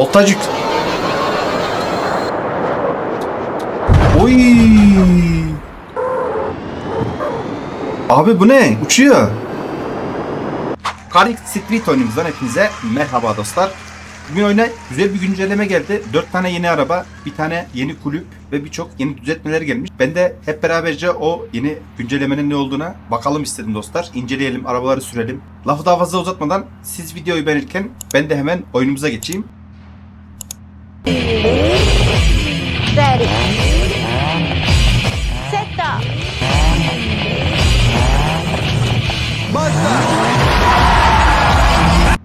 Voltaj yük... Oy. Abi bu ne? Uçuyor. Karik Street oyunumuzdan hepinize merhaba dostlar. Bugün oyuna güzel bir güncelleme geldi. 4 tane yeni araba, bir tane yeni kulüp ve birçok yeni düzeltmeler gelmiş. Ben de hep beraberce o yeni güncellemenin ne olduğuna bakalım istedim dostlar. İnceleyelim, arabaları sürelim. Lafı daha fazla uzatmadan siz videoyu beğenirken ben de hemen oyunumuza geçeyim. Ready. Set up.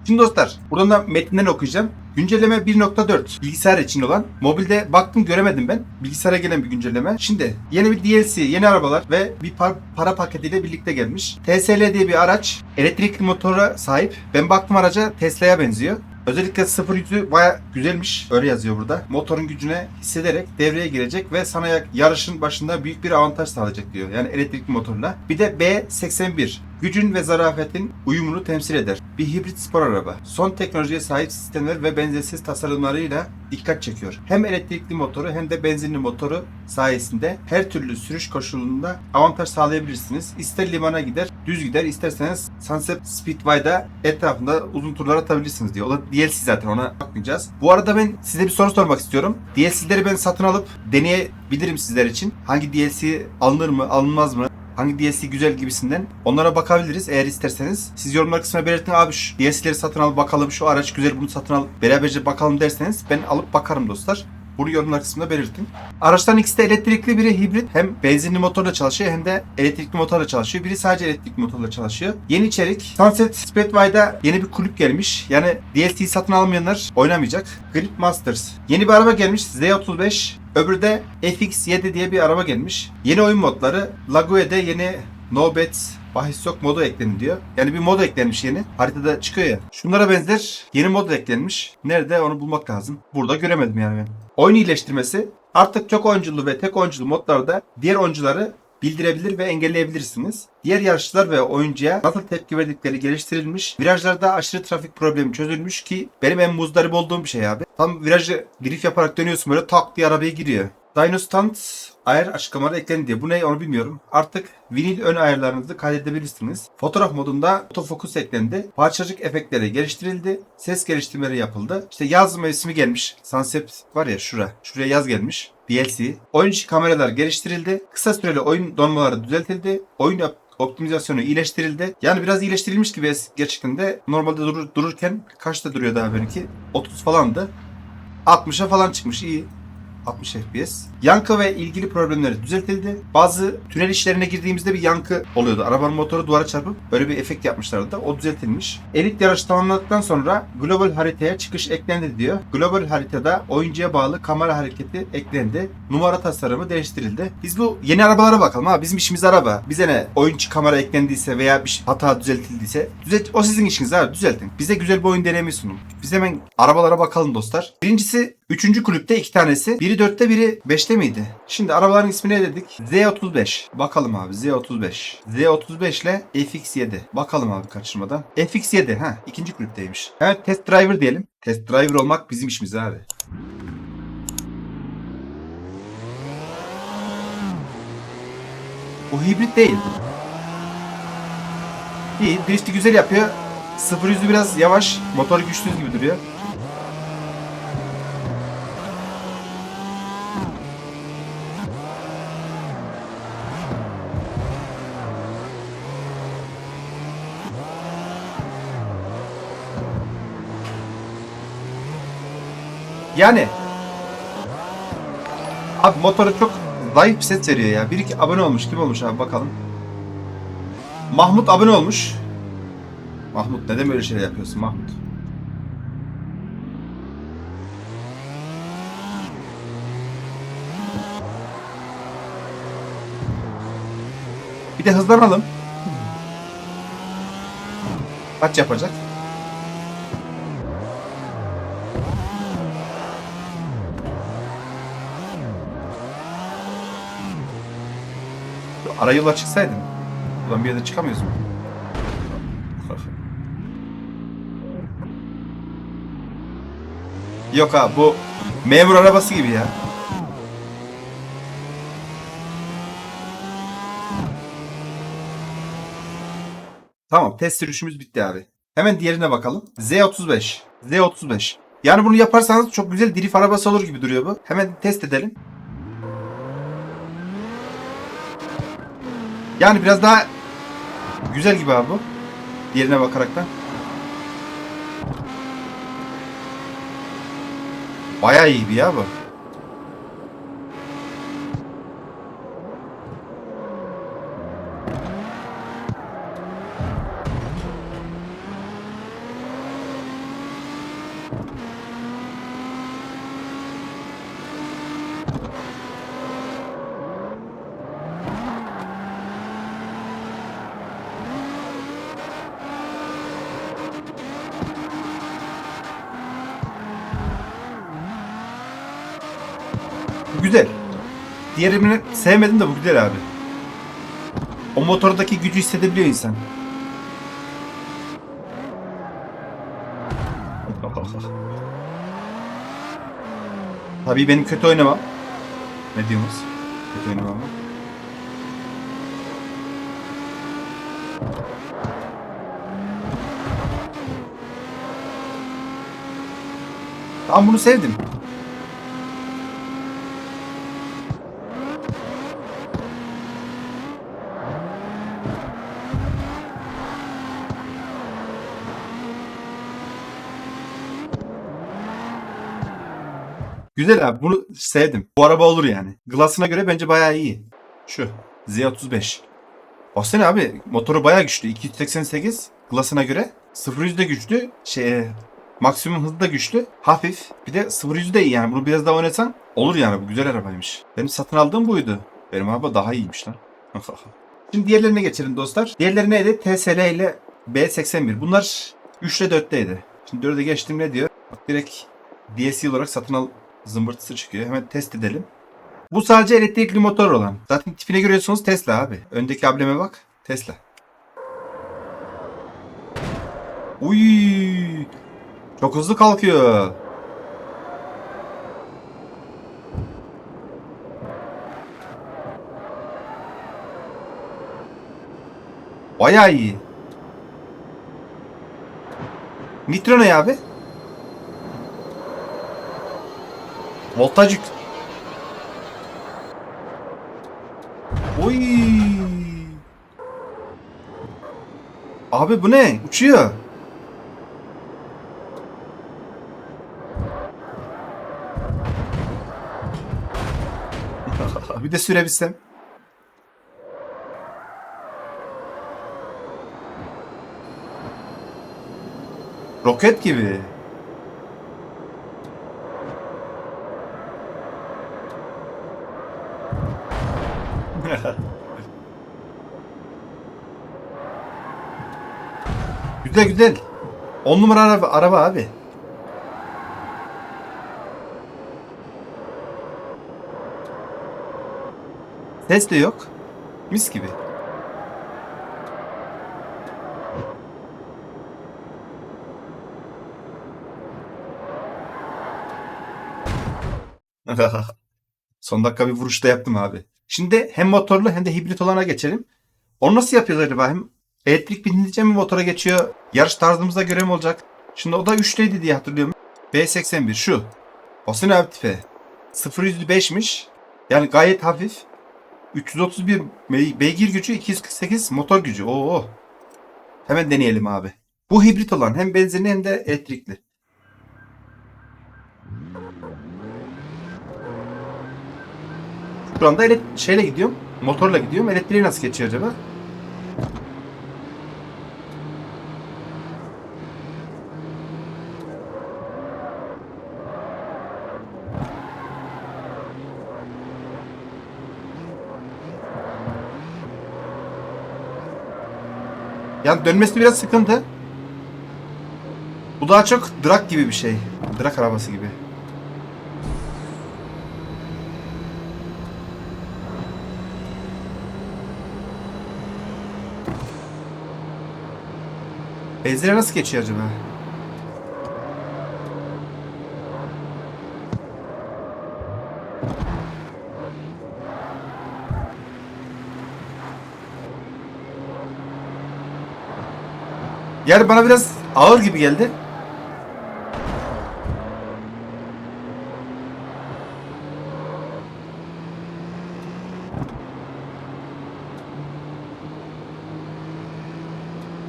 Şimdi dostlar buradan da metinden okuyacağım. Güncelleme 1.4 bilgisayar için olan. Mobilde baktım göremedim ben. Bilgisayara gelen bir güncelleme. Şimdi yeni bir DLC, yeni arabalar ve bir par- para paketiyle birlikte gelmiş. TSL diye bir araç elektrikli motora sahip. Ben baktım araca Tesla'ya benziyor. Özellikle sıfır yüzü baya güzelmiş. Öyle yazıyor burada. Motorun gücüne hissederek devreye girecek ve sana ya- yarışın başında büyük bir avantaj sağlayacak diyor. Yani elektrikli motorla. Bir de B81. Gücün ve zarafetin uyumunu temsil eder. Bir hibrit spor araba. Son teknolojiye sahip sistemler ve benzersiz tasarımlarıyla dikkat çekiyor. Hem elektrikli motoru hem de benzinli motoru sayesinde her türlü sürüş koşulunda avantaj sağlayabilirsiniz. İster limana gider, düz gider, isterseniz Sunset Speedway'da etrafında uzun turlar atabilirsiniz diyor. O da DLC zaten ona bakmayacağız. Bu arada ben size bir soru sormak istiyorum. DLC'leri ben satın alıp deneyebilirim sizler için. Hangi DLC alınır mı, alınmaz mı? Hangi DLC güzel gibisinden onlara bakabiliriz eğer isterseniz. Siz yorumlar kısmına belirtin abi şu DLC'leri satın al bakalım şu araç güzel bunu satın al beraberce bakalım derseniz ben alıp bakarım dostlar. Bunu yorumlar kısmında belirtin. Araçların ikisi de elektrikli biri hibrit. Hem benzinli motorla çalışıyor hem de elektrikli motorla çalışıyor. Biri sadece elektrikli motorla çalışıyor. Yeni içerik. Sunset Speedway'da yeni bir kulüp gelmiş. Yani DLC'yi satın almayanlar oynamayacak. Grip Masters. Yeni bir araba gelmiş. Z35. Öbürü de FX7 diye bir araba gelmiş. Yeni oyun modları. Lague'de yeni No Bets bahis yok modu eklendi diyor. Yani bir mod eklenmiş yeni. Haritada çıkıyor ya. Şunlara benzer yeni mod eklenmiş. Nerede onu bulmak lazım. Burada göremedim yani ben. Oyun iyileştirmesi. Artık çok oyunculu ve tek oyunculu modlarda diğer oyuncuları bildirebilir ve engelleyebilirsiniz. Diğer yarışçılar ve oyuncuya nasıl tepki verdikleri geliştirilmiş. Virajlarda aşırı trafik problemi çözülmüş ki benim en muzdarip olduğum bir şey abi. Tam virajı drift yaparak dönüyorsun böyle tak diye arabaya giriyor. Dyno Stunt ayar açıklamaları eklendi diye. Bu ne onu bilmiyorum. Artık vinil ön ayarlarınızı kaydedebilirsiniz. Fotoğraf modunda otofokus eklendi. Parçacık efektleri geliştirildi. Ses geliştirmeleri yapıldı. İşte yaz mevsimi gelmiş. Sunset var ya şura. Şuraya yaz gelmiş. DLC. Oyun içi kameralar geliştirildi. Kısa süreli oyun donmaları düzeltildi. Oyun optimizasyonu iyileştirildi. Yani biraz iyileştirilmiş gibi gerçekten de normalde durur, dururken kaçta duruyor daha benimki? 30 falandı. 60'a falan çıkmış iyi. 60 FPS. Yankı ve ilgili problemleri düzeltildi. Bazı tünel işlerine girdiğimizde bir yankı oluyordu. Arabanın motoru duvara çarpıp böyle bir efekt yapmışlardı da o düzeltilmiş. Elit yarış tamamladıktan sonra global haritaya çıkış eklendi diyor. Global haritada oyuncuya bağlı kamera hareketi eklendi. Numara tasarımı değiştirildi. Biz bu yeni arabalara bakalım ha. Bizim işimiz araba. Bize ne? Oyuncu kamera eklendiyse veya bir hata düzeltildiyse düzelt o sizin işiniz abi düzeltin. Bize güzel bir oyun deneyimi sunun. Biz hemen arabalara bakalım dostlar. Birincisi 3. kulüpte iki tanesi. Biri 4'te biri 5'te miydi? Şimdi arabaların ismi ne dedik? Z35. Bakalım abi Z35. Z35 ile FX7. Bakalım abi kaçırmadan. FX7 ha ikinci kulüpteymiş. Evet test driver diyelim. Test driver olmak bizim işimiz abi. Bu hibrit değil. İyi, drift'i güzel yapıyor. Sıfır yüzü biraz yavaş, motor güçlü gibi duruyor. Yani Abi motoru çok zayıf bir ses veriyor ya. Bir iki abone olmuş. Kim olmuş abi bakalım. Mahmut abone olmuş. Mahmut neden böyle şeyler yapıyorsun Mahmut? Bir de hızlanalım. Kaç yapacak? Ara yola çıksaydım. Ulan bir yere çıkamıyoruz mu? Yok abi bu memur arabası gibi ya. Tamam test sürüşümüz bitti abi. Hemen diğerine bakalım. Z35. Z35. Yani bunu yaparsanız çok güzel drift arabası olur gibi duruyor bu. Hemen test edelim. Yani biraz daha güzel gibi abi bu. Diğerine bakaraktan. Bayağı iyi bir ya bu. Bu güzel. Diğerini sevmedim de bu güzel abi. O motordaki gücü hissedebiliyor insan. Tabii benim kötü oynamam. Ne diyorsunuz? Kötü oynamam. mı? Tamam bunu sevdim. Güzel abi bunu sevdim. Bu araba olur yani. Glass'ına göre bence bayağı iyi. Şu Z35. Baksana abi motoru bayağı güçlü. 288 Glass'ına göre. 0 yüzde güçlü. Şey maksimum hızı da güçlü. Hafif. Bir de 0 yüzde iyi yani. Bunu biraz daha oynasan olur yani. Bu güzel arabaymış. Benim satın aldığım buydu. Benim araba daha iyiymiş lan. Şimdi diğerlerine geçelim dostlar. Diğerleri neydi? TSL ile B81. Bunlar 3 ile 4'teydi. Şimdi 4'e geçtim ne diyor? Direkt DSC olarak satın al zımbırtısı çıkıyor. Hemen test edelim. Bu sadece elektrikli motor olan. Zaten tipine görüyorsunuz Tesla abi. Öndeki ableme bak. Tesla. Uy! Çok hızlı kalkıyor. Bayağı iyi. Nitro ne abi? Voltaj yük. Oy. Abi bu ne? Uçuyor. bir de sürebilsem. Roket gibi. Güzel güzel. 10 numara araba, araba abi. Ses de yok. Mis gibi. Son dakika bir vuruşta yaptım abi. Şimdi hem motorlu hem de hibrit olana geçelim. Onu nasıl yapıyorlar acaba? Hem elektrik binince mi motora geçiyor? Yarış tarzımıza göre mi olacak? Şimdi o da 3'teydi diye hatırlıyorum. B81 şu. Basın abi tipe. 0-105'miş. Yani gayet hafif. 331 be- beygir gücü, 248 motor gücü. Oo. Hemen deneyelim abi. Bu hibrit olan hem benzinli hem de elektrikli. Şu anda şeyle gidiyorum. Motorla gidiyorum. Elektriği nasıl geçiyor acaba? Yani dönmesi biraz sıkıntı. Bu daha çok drag gibi bir şey. Drag arabası gibi. Benzine nasıl geçiyor acaba? Yani bana biraz ağır gibi geldi.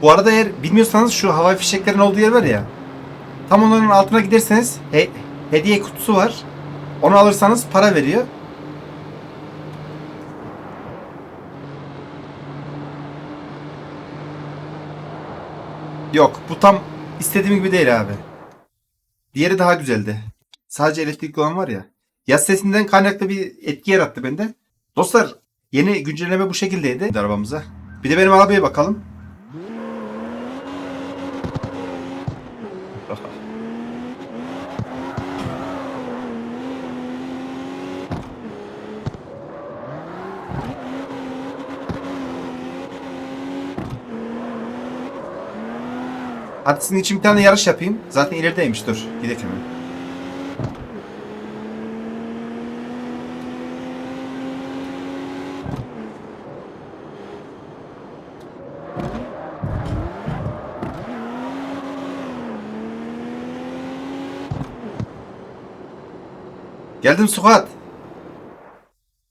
Bu arada eğer bilmiyorsanız şu havai fişeklerin olduğu yer var ya. Tam onların altına giderseniz he- hediye kutusu var. Onu alırsanız para veriyor. Yok bu tam istediğim gibi değil abi. Diğeri daha güzeldi. Sadece elektrikli olan var ya. Yaz sesinden kaynaklı bir etki yarattı bende. Dostlar yeni güncelleme bu şekildeydi arabamıza. Bir de benim arabaya bakalım. Hadi sizin için bir tane yarış yapayım. Zaten ilerideymiş dur. Gidelim hemen. Geldim Sukat.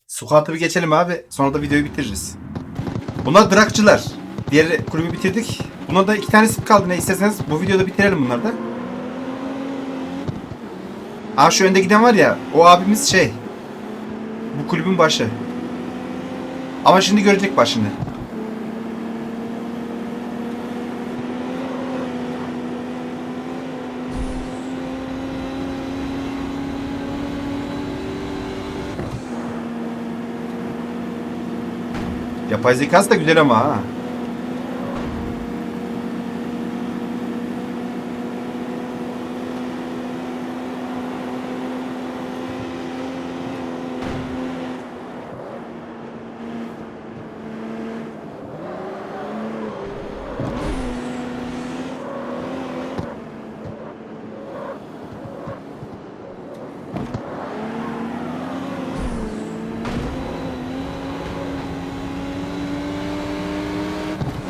Sukat'ı bir geçelim abi. Sonra da videoyu bitiririz. Bunlar drakçılar. Diğer kulübü bitirdik. Buna da iki tanesi kaldı. Ne isterseniz bu videoda bitirelim bunları da. Aa şu önde giden var ya. O abimiz şey. Bu kulübün başı. Ama şimdi görecek başını. Yapay zekası da güzel ama ha.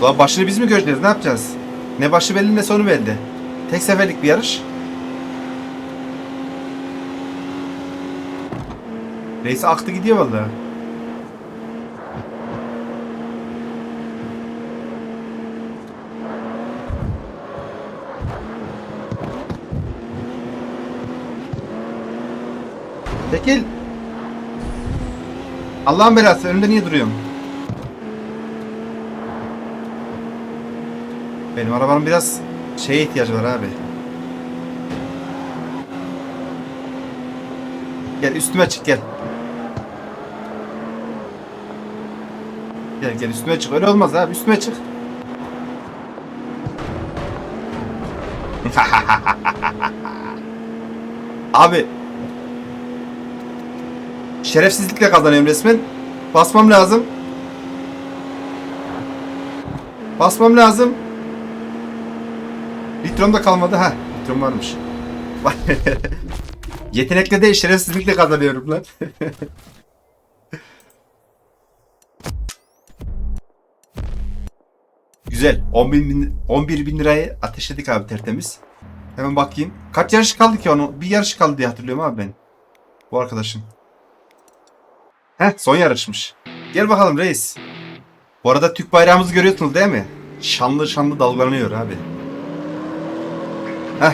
Ulan başını biz mi göreceğiz? Ne yapacağız? Ne başı belli ne sonu belli. Tek seferlik bir yarış. Reis aktı gidiyor vallahi. Tekil. Allah'ın belası önümde niye duruyorsun? Benim arabanın biraz şeye ihtiyacı var abi. Gel üstüme çık gel. Gel gel üstüme çık. Öyle olmaz abi. Üstüme çık. abi. Şerefsizlikle kazanıyorum resmen. Basmam lazım. Basmam lazım. Litrom da kalmadı ha. Litrom varmış. Yetenekle değil şerefsizlikle kazanıyorum lan. Güzel. 11 bin, 11 bin lirayı ateşledik abi tertemiz. Hemen bakayım. Kaç yarış kaldı ki onu? Bir yarış kaldı diye hatırlıyorum abi ben. Bu arkadaşın. Heh son yarışmış. Gel bakalım reis. Bu arada Türk bayrağımızı görüyorsunuz değil mi? Şanlı şanlı dalgalanıyor abi. Heh.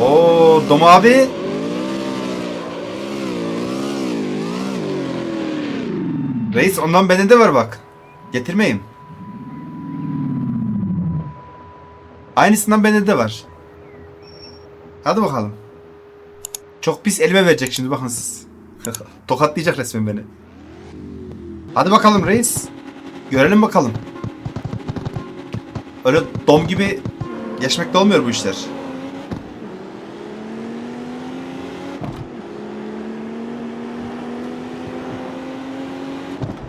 Oo, Dom abi. Reis ondan bende de var bak. Getirmeyin. Aynısından bende de var. Hadi bakalım. Çok pis elime verecek şimdi bakın siz. Tokatlayacak resmen beni. Hadi bakalım reis. Görelim bakalım. Öyle dom gibi geçmekte olmuyor bu işler.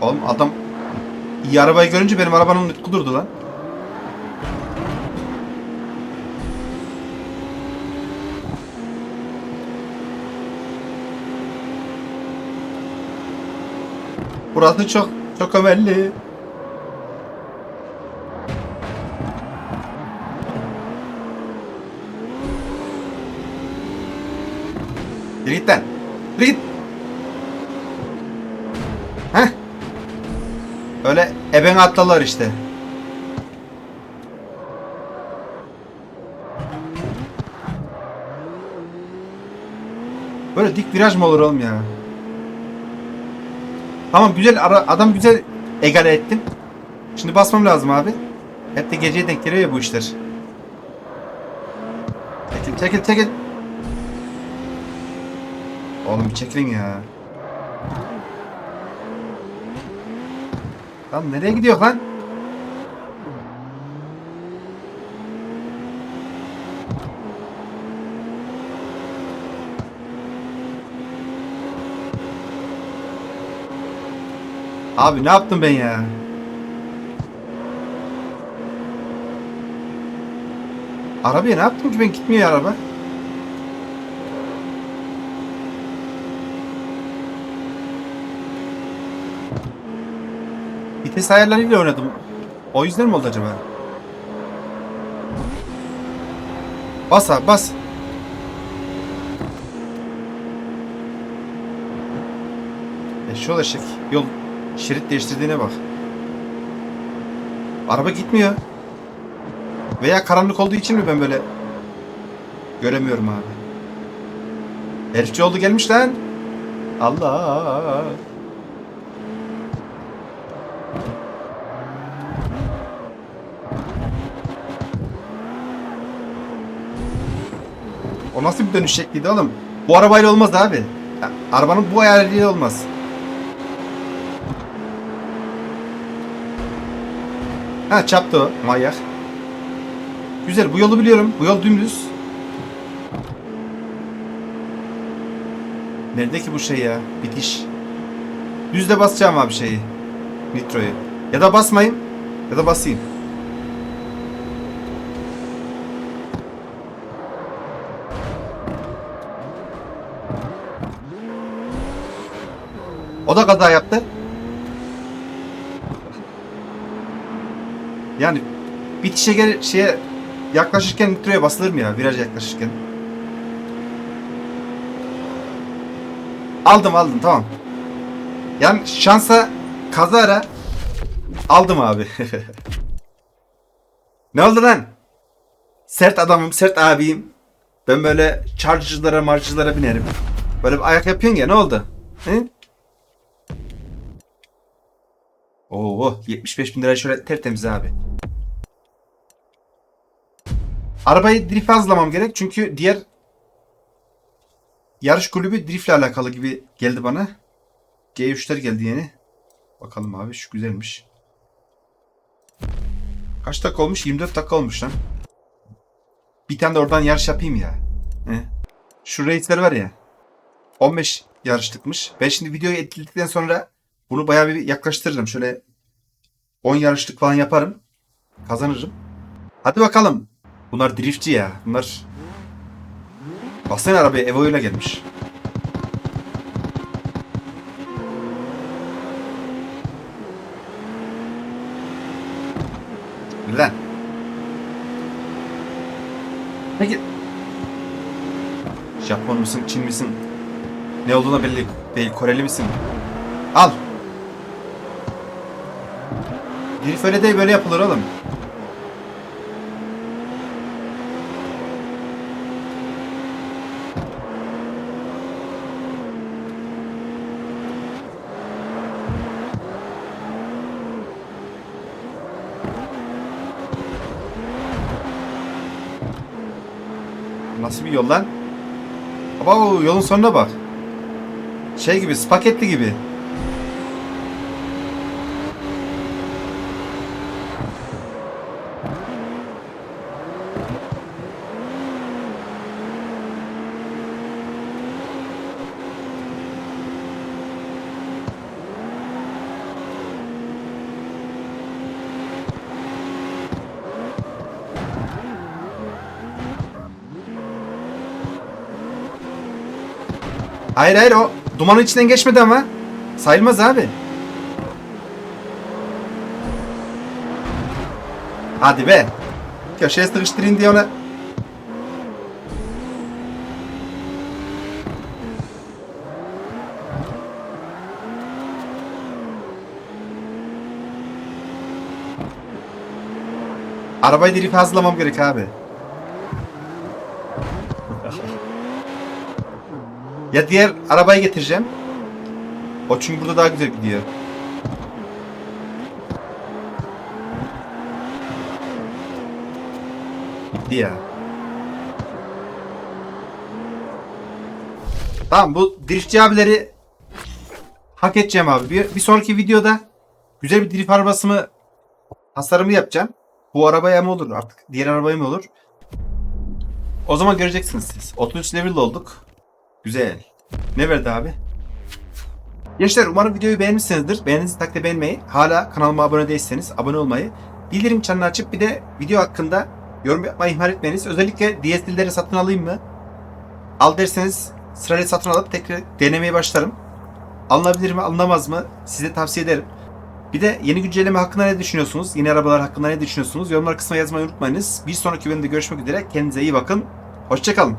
Oğlum adam iyi arabayı görünce benim arabanın nutku durdu lan. Burası çok çok ömelli. Yürü git. Heh. Öyle eben atlalar işte. Böyle dik viraj mı olur oğlum ya? Tamam güzel ara, adam güzel egale ettim. Şimdi basmam lazım abi. Hep de geceye denk geliyor ya bu işler. Çekil çekil çekil. Oğlum bir çekilin ya. Lan nereye gidiyor lan? Abi ne yaptım ben ya? Arabaya ne yaptım ki ben gitmiyor araba. Vites ayarlarıyla oynadım. O yüzden mi oldu acaba? Bas abi bas. Eşyol eşek. Yol şerit değiştirdiğine bak. Araba gitmiyor. Veya karanlık olduğu için mi ben böyle göremiyorum abi. Herifçi oldu gelmiş lan. Allah. Nasıl bir dönüş şekliydi oğlum? Bu arabayla olmaz abi. Arabanın bu ayarıyla olmaz. Ha çaptı o manyak. Güzel bu yolu biliyorum. Bu yol dümdüz. Nerede ki bu şey ya? Bitiş. Düzde basacağım abi şeyi. Nitroyu. Ya da basmayayım. Ya da basayım. O da kaza yaptı. Yani bitişe gel şeye yaklaşırken nitroya basılır mı ya viraj yaklaşırken? Aldım aldım tamam. Yani şansa kazara aldım abi. ne oldu lan? Sert adamım, sert abiyim. Ben böyle charger'lara, marger'lara binerim. Böyle bir ayak yapıyorsun ya ne oldu? He? Oo 75 bin lira şöyle tertemiz abi. Arabayı drift azlamam gerek çünkü diğer yarış kulübü driftle alakalı gibi geldi bana. G3'ler geldi yeni. Bakalım abi şu güzelmiş. Kaç dakika olmuş? 24 dakika olmuş lan. Bir tane de oradan yarış yapayım ya. He. Şu race'ler var ya. 15 yarışlıkmış. Ben şimdi videoyu editledikten sonra bunu bayağı bir yaklaştırırım. Şöyle 10 yarışlık falan yaparım. Kazanırım. Hadi bakalım. Bunlar driftçi ya. Bunlar Baksana arabaya Evo ile gelmiş. Lan. Peki. Japon musun, Çin misin? Ne olduğuna belli değil. Koreli misin? Al. Drift öyle değil böyle yapılır oğlum. Nasıl bir yol lan? Baba yolun sonuna bak. Şey gibi, spagetli gibi. Hayır hayır o dumanın içinden geçmedi ama. Sayılmaz abi. Hadi be. Köşeye sıkıştırayım diye ona. Arabayı dirip hazırlamam gerek abi. Ya diğer arabayı getireceğim. O çünkü burada daha güzel gidiyor. Gitti ya. Tamam bu driftçi abileri hak edeceğim abi. Bir, bir sonraki videoda güzel bir drift arabasımı tasarımı yapacağım. Bu arabaya mı olur artık? Diğer arabaya mı olur? O zaman göreceksiniz siz. 33 level olduk. Güzel. Ne verdi abi? Gençler umarım videoyu beğenmişsinizdir. Beğendiğiniz takdirde beğenmeyi, hala kanalıma abone değilseniz abone olmayı, bildirim çanını açıp bir de video hakkında yorum yapmayı ihmal etmeyiniz. Özellikle DSL'leri satın alayım mı? Al derseniz sırayla satın alıp tekrar denemeye başlarım. Alınabilir mi alınamaz mı size tavsiye ederim. Bir de yeni güncelleme hakkında ne düşünüyorsunuz? Yeni arabalar hakkında ne düşünüyorsunuz? Yorumlar kısmına yazmayı unutmayınız. Bir sonraki bölümde görüşmek üzere. Kendinize iyi bakın. Hoşçakalın.